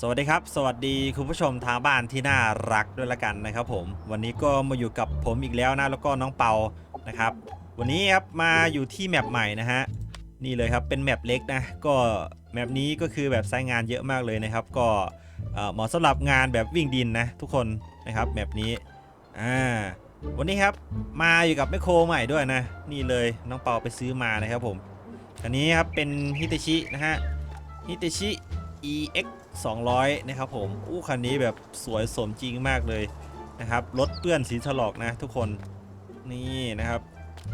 สวัสดีครับ สวัสดีคุณผู้ชมทางบ้านที่น่ารักด้วยละกันนะครับผม วันนี้ก็มาอยู่กับผมอีกแล้วนะแล้วก็น้องเปานะครับ วันนี้ครับมาอยู่ที่แมปใหม่นะฮะนี่เลยครับเป็นแมปเล็กนะก็แมปนี้ก็คือแบบใช้งานเยอะมากเลยนะครับ ก็เอ่อหมาะสำหรับงานแบบวิ่งดินนะทุกคนนะครับแมปนี้อ่าวันนี้ครับมาอยู่กับแมคโครใหม่ด้วยนะ นี่เลยน้องเปาไปซื้อมานะครับผมอันนี้ครับเป็นฮิตาชินะฮะฮิตาชิ EX 200 นะครับผม อู้คันนี้แบบสวยสมจริงมากเลยนะครับ รถเปื้อนสีถลอกนะทุกคน นี่นะครับ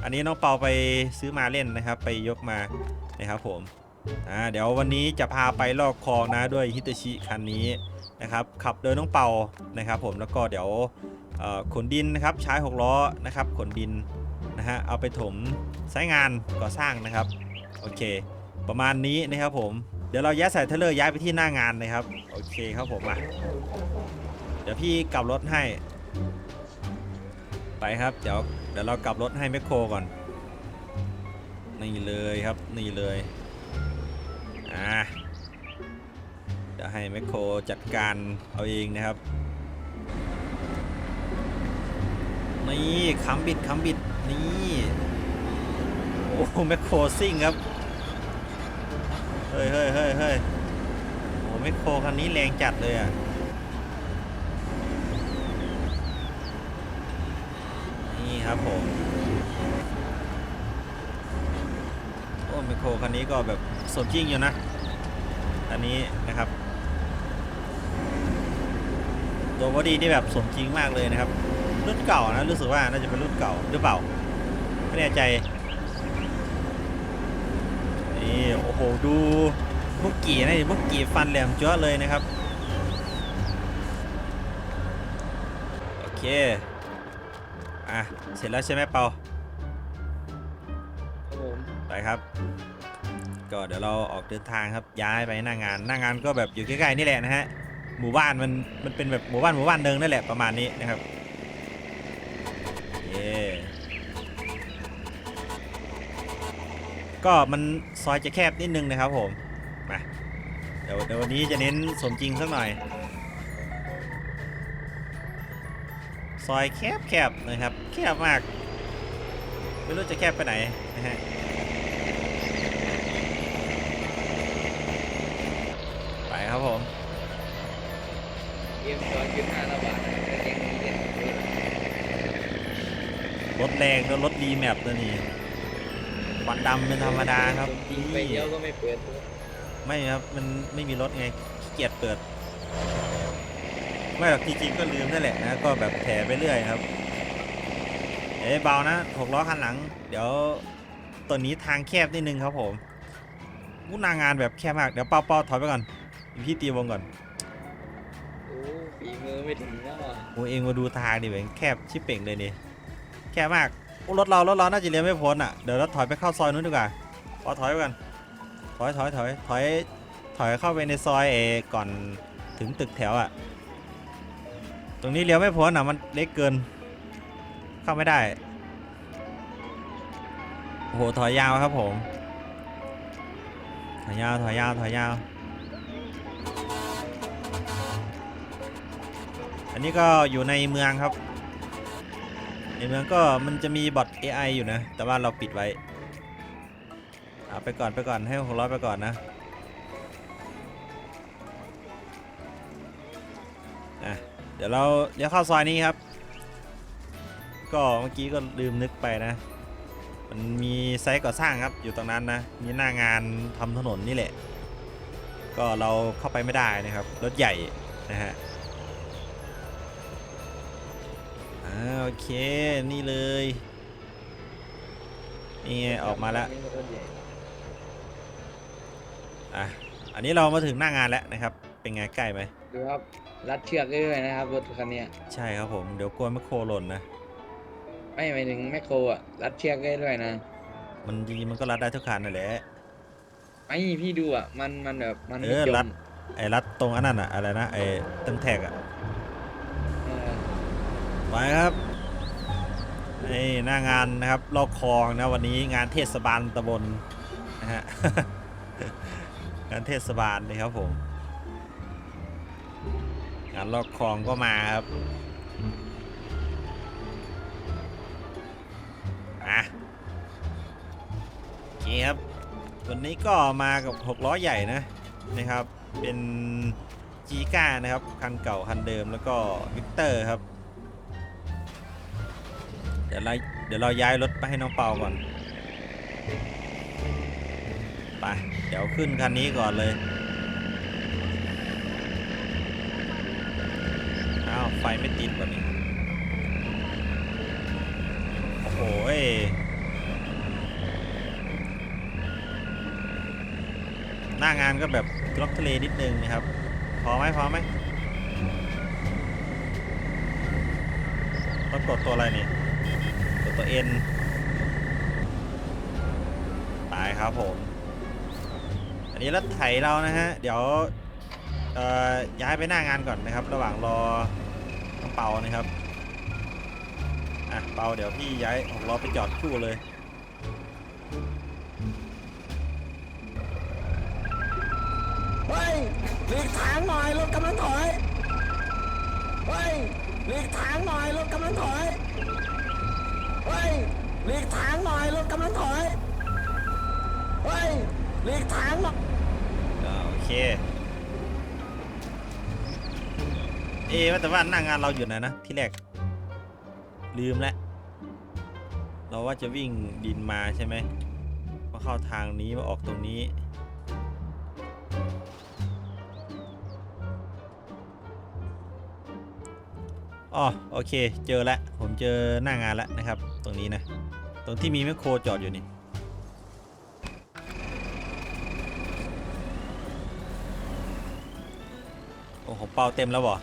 อันนี้น้องเปาไปซื้อมาเล่นนะครับ ไปยกมานะครับผมอ่าเดี๋ยววันนี้จะพาไปลอกคลองนะด้วยฮิตาชิคันนี้นะครับ ขับโดยน้องเปานะครับ ผม แล้วก็เดี๋ยวขนดินนะครับ ใช้หกล้อนะครับ ขนดินนะฮะ เอาไปถมใช้งานก่อสร้างนะครับ โอเค ประมาณนี้นะครับผม เดี๋ยวเราย้ายสายเทเลอร์ย้ายไปที่หน้างานนะครับ โอเคครับผมอะเดี๋ยวพี่กลับรถให้ ไปครับ เดี๋ยวเดี๋ยวเรากลับรถให้แมคโครก่อน นี่เลยครับ นี่เลย อ่าเดี๋ยวให้แมคโครจัดการเอาเองนะครับ นี่ค้ำบิดค้ำบิด นี่ โอ้แมคโครซิ่งครับ เฮ้ยเฮ้ยเฮ้ยเฮ้ยโอ้แมคโครคันนี้แรงจัดเลยอะ นี่ครับผม โอ้แมคโครคันนี้ก็แบบสมจริงอยู่นะ อันนี้นะครับ ตัวบอดี้นี่แบบสมจริงมากเลยนะครับ รุ่นเก่านะ รู้สึกว่าน่าจะเป็นรุ่นเก่าหรือเปล่า ไม่แน่ใจ นี่โอ้โหดูบุกกี้นะดิบุกกี้ฟันแหลมจ้วเลยนะครับ โอเค อะ เสร็จแล้วใช่ไหมเปาไปครับ ก็เดี๋ยวเราออกเดินทางครับย้ายไปหน้างานหน้างานก็แบบอยู่ใกล้ๆนี่แหละนะฮะหมู่บ้านมันมันเป็นแบบหมู่บ้านหมู่บ้านเดิงนั่นแหละประมาณนี้นะครับเย่ ก็มันซอยจะแคบนิดนึงนะครับผมมาเดี๋ยวเดี๋ยววันนี้จะเน้นสมจริงสักหน่อย ซอยแคบแคบนะครับ แคบมากไม่รู้จะแคบไปไหนนะฮะไปครับผมเกมตอนขึ้นห้าระบาทแต่ยังมีเล่นอยู่รถแรงก็รถดีแมปตัวนี้ ควันดำเป็นธรรมดาครับจริงไปเดียวก็ไม่เปิดตัวไม่ครับมันไม่มีรถไงขี้เกียจเปิดไม่หรอกจริงๆก็ลืมนั่นแหละนะก็แบบแถไปเรื่อยครับเอ๊ะเบานะหกล้อคันหลัง เดี๋ยวตัวนี้ทางแคบนิดนึงครับผมวุ้นางานแบบแคบมากเดี๋ยวเป้าเป้าถอยไปก่อนเดี๋ยวพี่ตีวงก่อนโอ้ฝีมือไม่ถึงนะว่ะโอ้เองมาดูทางดิเว้ยแคบชิบเป่งเลยนี่แคบมาก โอ้รถเรารถเราน่าจะเลี้ยวไม่พ้นอะ เดี๋ยวเราถอยไปเข้าซอยนู้นดีกว่าพอถอยไปกันถอยถอยถอยถอยถอยเข้าไปในซอยเออก่อนถึงตึกแถวอะ ตรงนี้เลี้ยวไม่พ้นอะมันเล็กเกิน เข้าไม่ได้โอ้โหถอยยาวครับผม ถอยยาวถอยยาวถอยยาว อันนี้ก็อยู่ในเมืองครับ ในเมืองก็มันจะมีบอท AI อยู่นะ แต่ว่าเราปิดไว้เอาไปก่อนไปก่อนให้หกร้อยไปก่อนนะอะเดี๋ยวเราเดี๋ยวเข้าซอยนี้ครับ ก็เมื่อกี้ก็ลืมนึกไปนะ มันมีไซต์ก่อสร้างครับอยู่ตรงนั้นนะ มีหน้างานทำถนนนี่แหละ ก็เราเข้าไปไม่ได้นะครับ รถใหญ่นะฮะ อ่าโอเคนี่เลยนี่ไงออกมาแล้วนี่นรถใหญ่อะอันนี้เรามาถึงหน้างานแล้วนะครับ เป็นไงใกล้ไหมดูครับรัดเชือกเรื่อยๆนะครับรถคันเนี้ยใช่ครับผมเดี๋ยวกลัวแมคโครหล่นนะไม่หมายถึงแมคโครอะรัดเชือกเรื่อยๆนะมันจริงๆมันก็รัดได้ทุกคันนั่นแหละไม่พี่ดูอะมันมันแบบมันเอไม่อจรัดมไอ้รัดตรงอันนั้นอะอะไรนะไอ้ตั้งแท็กอะเออ ไปครับนี่หน้างานนะครับลอกคลองนะวันนี้งานเทศบาลตำบลนะฮะงานเทศบาลนะครับผม งานลอกคลองก็มาครับอะโอเคครับวันนี้ก็มากับ6ล้อใหญ่นะนะครับ เป็นจีก้านะครับ คันเก่า คันเดิมแล้วก็วิกเตอร์ครับ เดี๋ยวเราเดี๋ยวเราย้ายรถไปให้น้องเปาก่อน ไป เดี๋ยวขึ้นคันนี้ก่อนเลย อ้าว ไฟไม่ติดวันนี้ โอ้โหหน้างานก็แบบล็อกทะเลนิดนึงนะครับ พอไหมพอไหมต้องกดตัวอะไรนี่ ตัว N ตายครับผม อันนี้รถไถเรานะฮะ เดี๋ยวย้ายไปหน้างานก่อนนะครับ ระหว่างรอน้องเปานะครับอะเปาเดี๋ยวพี่ย้ายหกล้อไปจอดคู่เลยเฮ้ยหลีกทางหน่อยรถกำลังถอยเฮ้ยหลีกทางหน่อยรถกำลังถอย เฮ้ยหลีกทางหน่อยรถกำลังถอยเฮ้ยหลีกทางหน่อยอ่าโอเค เอะว่าแต่ว่าหน้างานเราอยู่ไหนนะที่แรก ลืมแล้วเราว่าจะวิ่งดินมาใช่ไหมมาเข้าทางนี้มาออกตรงนี้ อ๋อโอเค เจอแล้วผมเจอหน้างานแล้วนะครับ ตรงนี้นะ ตรงที่มีแมคโครจอดอยู่นี่โอ้ของเป่าเต็มแล้วบ่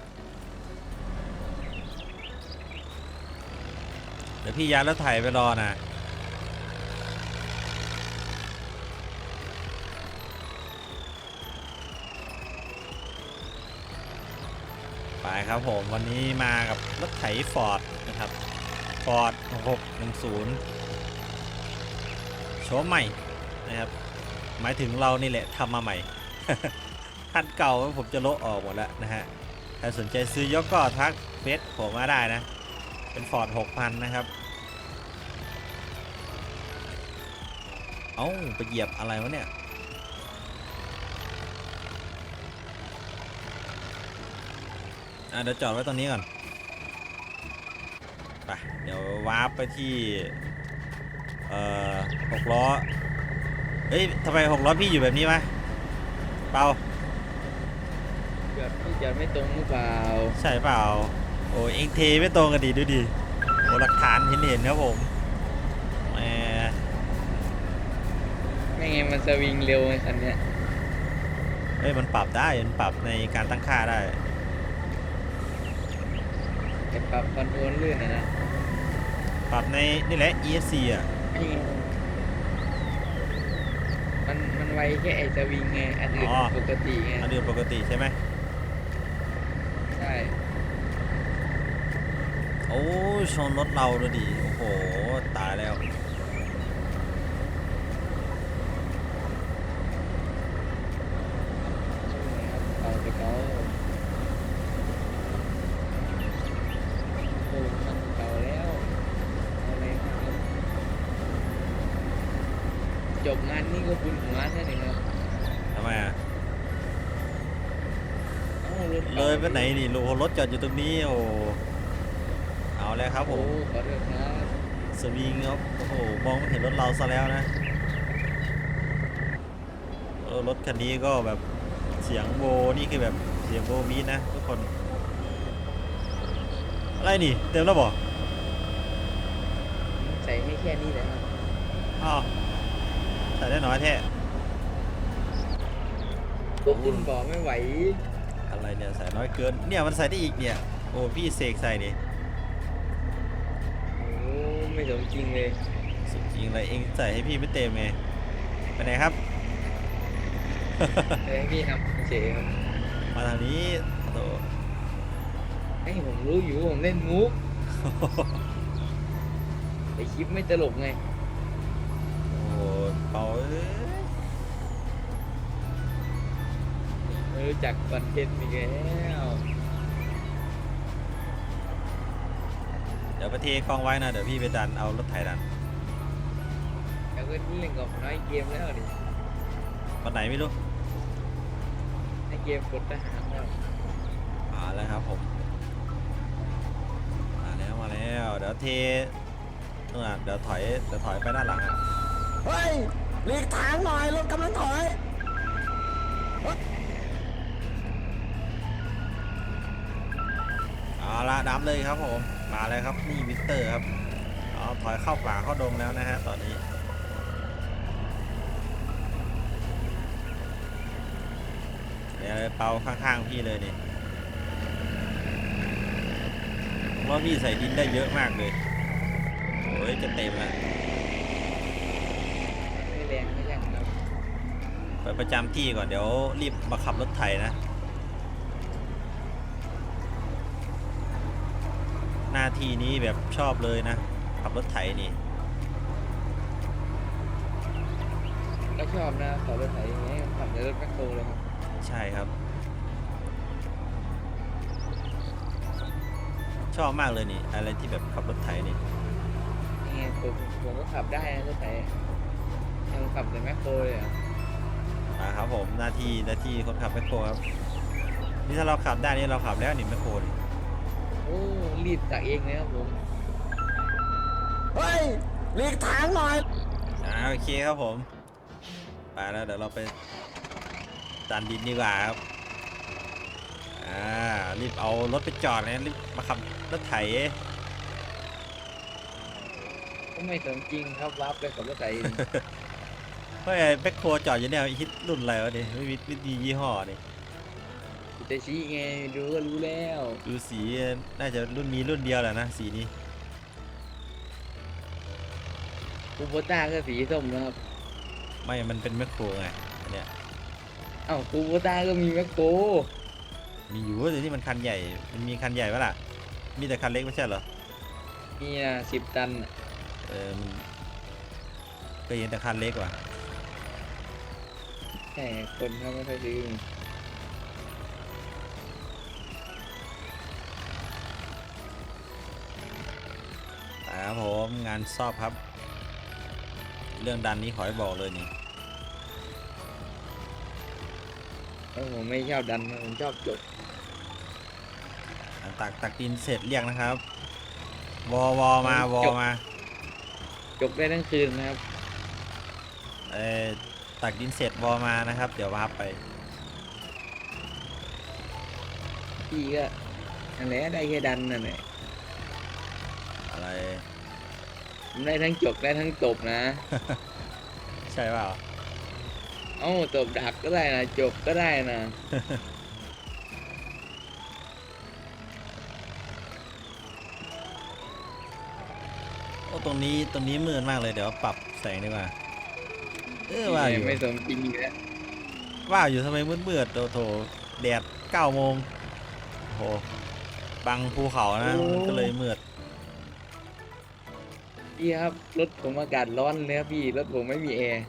เดี๋ยวพี่ย้ายรถไถไปรอนะไปครับผมวันนี้มากับรถไถฟอร์ด ฟอร์ด610โฉมใหม่นะครับ หมายถึงเรานี่แหละทำมาใหม่คันเก่าผมจะโละออกหมดแล้วนะฮะใครสนใจซื้อยกก็ทักเฟซผมมาได้นะ เป็นฟอร์ด6,000 นะครับ เอ้า ไปเหยียบอะไรวะเนี่ยอะเดี๋ยวจอดไว้ตรงนี้ก่อน ไปเดี๋ยววาร์ปไปที่ เอ่อหกล้อเฮ้ยทำไมหกล้อพี่อยู่แบบนี้วะเปล่าจอดไม่จอดไม่ตรงหรือเปล่าใช่เปล่า โอ้เองเทไม่ตรงกันดีดูดิโอ้หลักฐานเห็นเห็นครับผมแหมไม่ไงมันสวิงเร็วไงคันเนี้ยเฮ้ยมันปรับได้ มันปรับในการตั้งค่าได้ จะปรับคอนโทรลลื่นนะนะปรับในนี่แหละ ESC อะไม่ไงมันมันไวแค่ไอ้สวิงไง อันอื่นอ๋อปกติไง อันอื่นปกติใช่ไหมใช่ โอ้ชนรถเราเลยดิ โอ้โห ตายแล้ว เอาไปเก่าโอ้คันเก่าแล้วเอาเลยครับ จบงานนี่ก็บุญของร้านนั่นเองครับทำไมอะ เอ้ารถเลก่ายไปไหนนี่โลรถจอดอยู่ตรงนี้โอ้เอาแล้วครับผโอ้มขอโทษครับสวิงครับโอ้โหมองไม่เห็นรถเราซะแล้วนะเออรถคันนี้ก็แบบเสียงโวนี่คือแบบเสียงโวมีดนะทุกคน อะไรนี่ เต็มแล้วบ่ใส่ให้แค่นี้แหละครับอ้าว ใส่ได้น้อยแท้พวกคุณบอกไม่ไหว อะไรเนี่ยใส่น้อยเกิน เนี่ยมันใส่ได้อีกเนี่ย โอ้พี่เสกใส่นี่โอ้ไม่สมจริงเลยสุดจริงเลยเองใส่ให้พี่ไม่เต็มไงไปไหนครับแต่ให้พี่ทำเฉยครับมาทางนี้โตให้ผมรู้อยู่ว่าผมเล่นมุกไอคลิปไม่ตลกไงโอ้โห รู้จักคอนเทนต์อีกแล้วเดี๋ยวไปเทคลองไว้นะเดี๋ยวพี่ไปดันเอารถไถดันแล้วก็เล่นกับน้อยเกมแล้วดิวันไหนไม่รู้ไอเกมกดทหารแล้วมาแล้วครับผมมาแล้วมาแล้วเดี๋ยวเทนู่นน่ะเดี๋ยวถอยเดี๋ยวถอยไปด้านหลังอะเฮ้ย หลีกทางหน่อยรถกำลังถอยเอาละดับเลยครับผมมาแล้วครับนี่วิกเตอร์ครับเอาถอยเข้าป่าเข้าดงแล้วนะฮะตอนนี้เดี๋ยวเปาข้างๆพี่เลยนี่ว่าพี่ใส่ดินได้เยอะมากเลยโอ้ยจะเต็มแล้ว ไม่แรงไม่ยังครับ ไปประจำที่ก่อนเดี๋ยวรีบมาขับรถไถนะ หน้าที่นี้แบบชอบเลยนะ ขับรถไถนี่ก็ชอบนะขับรถไถอย่างเงี้ยขับในรถแมคโครเลยครับ ใช่ครับ ชอบมากเลยนี่ อะไรที่แบบขับรถไถนี่นี่ไงผมผมก็ขับได้นะรถไถยังขับในแมคโครเลยอะ อ่าครับผมหน้าที่หน้าที่คนขับแมคโครครับนี่ถ้าเราขับได้นี่เราขับแล้วนี่แมคโครนี่โอ้รีบตักเองเลยครับผมเฮ้ยหลีกทางหน่อยอ่าโอเคครับผมไปแล้วเดี๋ยวเราไปดันดินดีกว่าครับอ่ารีบเอารถไปจอดเลยรีบมาขับรถไถก็ไม่สมจริงครับวับไปขับรถไถเฮ้ยแมคโครจอดอยู่เนี่ยฮิตรุ่นอะไรวะนี่ไม่มีไม่มียี่ห้อนี่แต่ชี้ไงดูก็รู้แล้วดูสีน่าจะรุ่นมีรุ่นเดียวแหละนะสีนี้คูโบต้าก็สีส้มนะครับ ไม่มันเป็นแมคโครไงอันเนี้ยเอ้าคูโบต้าก็มีแมคโครมีอยู่แต่ที่มันคันใหญ่มันมีคันใหญ่ปะล่ะมีแต่คันเล็กไม่ใช่เหรอนี่นะสิบตันน่ะเออมันก็เห็นแต่คันเล็กว่ะ แหมคนเขาไม่ค่อยซื้อแต่ครับผมงานซอบครับ เรื่องดันนี้ขอให้บอกเลยนี่เพราะผมไม่ชอบดันนะผมชอบจบอะตักตักดินเสร็จเรียกนะครับ วอวอมาวอมาจบได้ทั้งคืนนะครับ เออ ตักดินเสร็จวอมานะครับ เดี๋ยววาร์ปไป พี่ก็นั่นแหละได้แค่ดันนั่นแหละอะไร ผมได้ทั้งจบได้ทั้งตบนะ ใช่เปล่าเอ้าตบดักก็ได้นะจบก็ได้นะ โอ้ตรงนี้ตรงนี้มืดมากเลยเดี๋ยวปรับแสงดีกว่า เออว่าอยู่ไม่สมจริงอีกแล้วว่าอยู่ทำไมมืดมืดๆโตโถแดดเก้าโมงโหบังภูเขานะมันก็เลยมืดพี่ครับรถผมอากาศร้อนเลยครับพี่รถผมไม่มีแอร์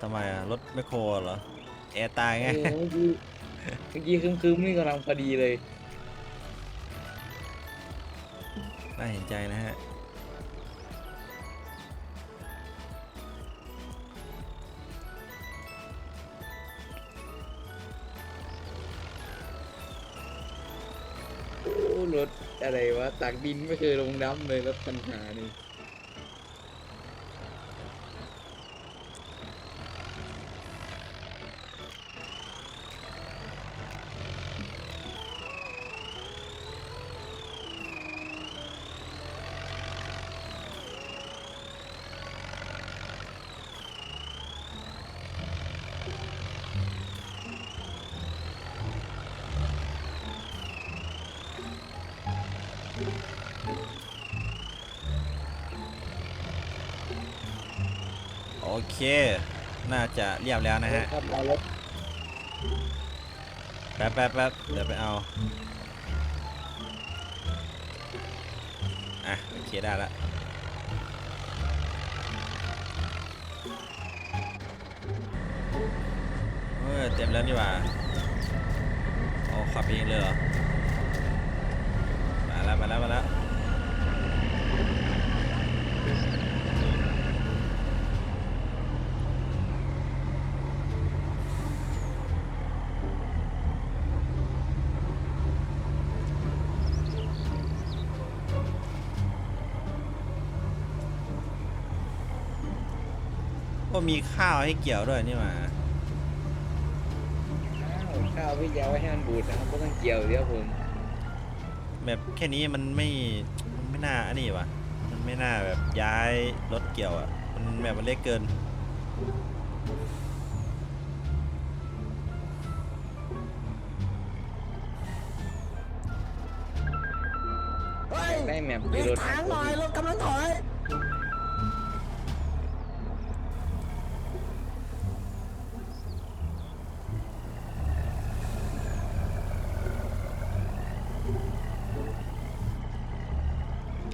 ทำไมอะรถแมคโครเหรอแอร์ตายไงเออเมื่อกี้เมื่อกี้คึมๆนี่กำลังพอดีเลยน่าเห็นใจนะฮะ รถอะไรวะตักดินไม่เคยลงน้ำเลยรถปัญหานี่ เค น่าจะเรียบแล้วนะฮะครับเอรถแป๊บแป๊บแป๊บเดี๋ยวไปเอา อะ โอเค ได้ละเออเต็มแล้วนี่หว่าโอ้ขับเองเลยเหรอ มาแล้ว มาแล้ว มาแล้ว ก็มีข้าวให้เกี่ยวด้วยนี่หว่าอ้าวข้าวพี่ยาวไว้ให้มันบูดนะครับก็ต้องเกี่ยวเดี๋ยวผมแบบแค่นี้มันไม่มันไม่น่าอันนี้วะมันไม่น่าแบบย้ายรถเกี่ยวอะ มันแบบมันเล็กเกินเฮ้ยได้แมปหลีมีกรถ ทางหน่อยรถกำลังถอย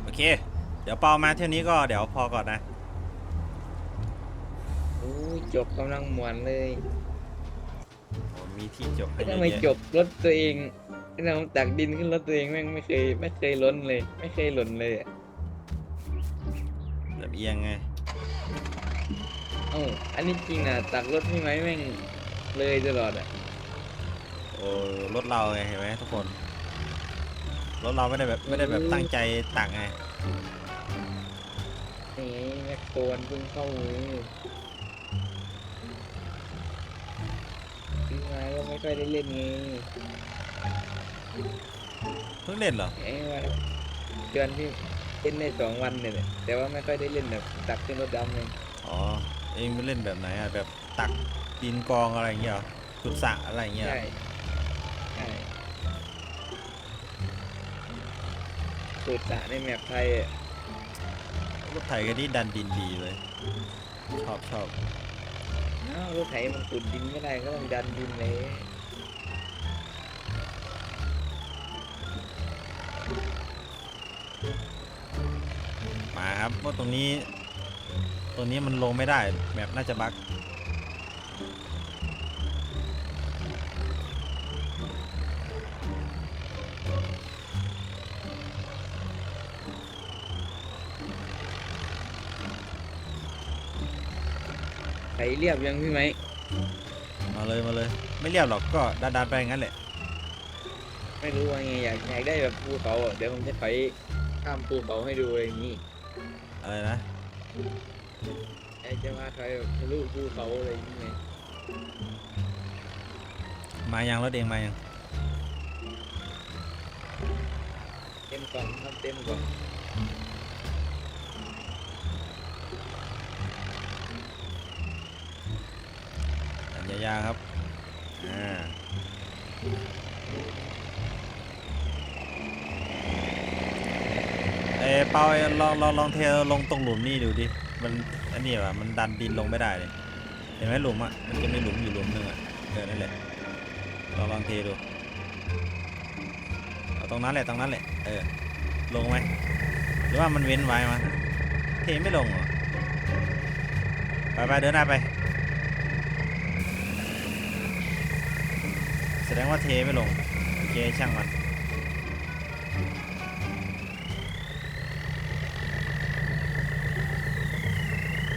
โอเค เปามาเที่ยวนี้ก็เดี๋ยวพอก่อนนะ โอ้ยจบกำลังมวนเลยมีที่จบให้เยทำไมอะจบรถตัวเองเราตักดินขึ้นรถตัวเองแม่งไม่เคยไม่เคยล้นเลย ไม่เคยหล่นเลยอะๆแบบเอียงไง เอ้าอันนี้จริงนะตักรถพี่ไหมแม่งเลยตลอดอะโอ้รถเราไงเห็นไหมทุกคน รถเราไม่ได้แบบไม่ได้แบบตั้งใจตักไง นี่แม็กโครนเพิ่งเข้ามือซื้อมาก็ไม่ค่อยได้เล่นไงเพิ่งเล่นเหรอไอ้ว่าเดือนที่เล่นได้สองวันเนี่ยแหละแต่ว่าไม่ค่อยได้เล่นแบบตักขึ้นรถดำเลยอ๋อเองไปเล่นแบบไหนอะแบบตักดินกองอะไรอย่างเงี้ยเหรอขุดสระอะไรอย่างเงี้ยเหรใช่อใช่สูตรสระในแมปไทยอะ รถไถกันนี่ดันดินดีเลย ชอบชอบอ้าวรถไถมันขุดดินไม่ได้ก็ต้องดันดินเลยมาครับว่าตรงนี้ ตรงนี้มันลงไม่ได้แมปน่าจะบั๊ก ไถเรียบยังพี่ไหมมาเลยมาเลย ไม่เรียบหรอกก็ดันดันไปงั้นแหละไม่รู้ว่าไงอยากอยากได้แบบภูเขาอะเดี๋ยวผมจะถอยข้ามภูเขาให้ดูอะไรอย่างนี้อะไรนะไอ้จะมาถอยแบบทะลุภูเขาอะไรอย่างนี้ไงมายังรถเองมายังเต็มกล่องครับเต็มกล่อง ยาครับอ่าเอเปาเอ้ยลองลองลองเทลงตรงหลุมนี่ดูดิ มันอันนี้ว่ะมันดันดินลงไม่ได้เลย เห็นไหมหลุมอะ มันจะมีหลุมอยู่หลุมหนึ่งอะเออนั่นแหละลองลองเทดู เอาตรงนั้นแหละตรงนั้นแหละ เออ ลงไหมหรือว่ามันเว้นไว้มาเทไม่ลงหรอ ไปไปเดินหน้าไป แส ดงว่าเทไม่ลง โอเค ช่างมัน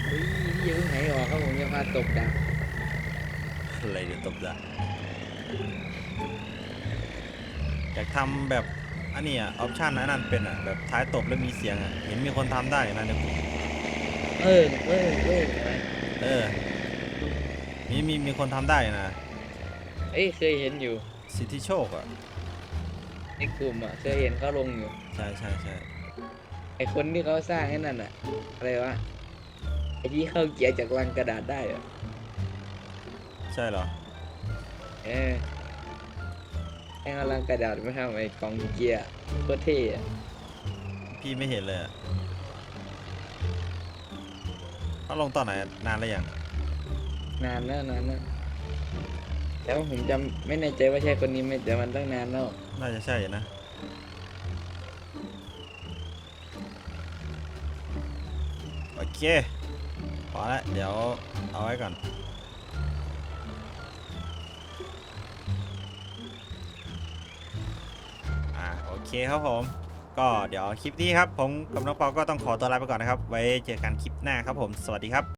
เฮ้ยพี่อย่าเพิ่งไหนออกครับผมจะพาตกดาบอะไรเดี๋ยวตบด่าอยากทำแบบอันนี้อะ ออปชันอันนั้นเป็นอะ แบบท้ายตบแล้วมีเสียงอะ เห็นมีคนทำได้นะเนี่ยเออเออเออเออมีมีมีคนทำได้นะ เอ้ยเคยเห็นอยู่ สิทธิโชคอะ ในกลุ่มอะเคยเห็นเขาลงอยู่ ใช่ใช่ใช่ไอคนที่เขาสร้างไอ้นั่นอะ อะไรวะ ไอที่เข้าเกียร์จากลังกระดาษได้อะใช่เหรอ เออแองเอาลังกระดาษมาทำไอ้กล่องเกียร์โคตรเท่อะพี่ไม่เห็นเลยอะเขาลงตอนไหนนานแล้วยังนานแล้วนานแล้ว แต่ว่าผมจำไม่แน่ใจว่าใช่คนนี้ไหมแต่มันตั้งนานแล้วน่าจะใช่นะ โอเค พอละเดี๋ยวเอาไว้ก่อน อ่าโอเคครับผม ก็เดี๋ยวคลิปนี้ครับ ผมกับน้องเปาก็ต้องขอตัวลาไปก่อนนะครับ ไว้เจอกันคลิปหน้าครับผม สวัสดีครับ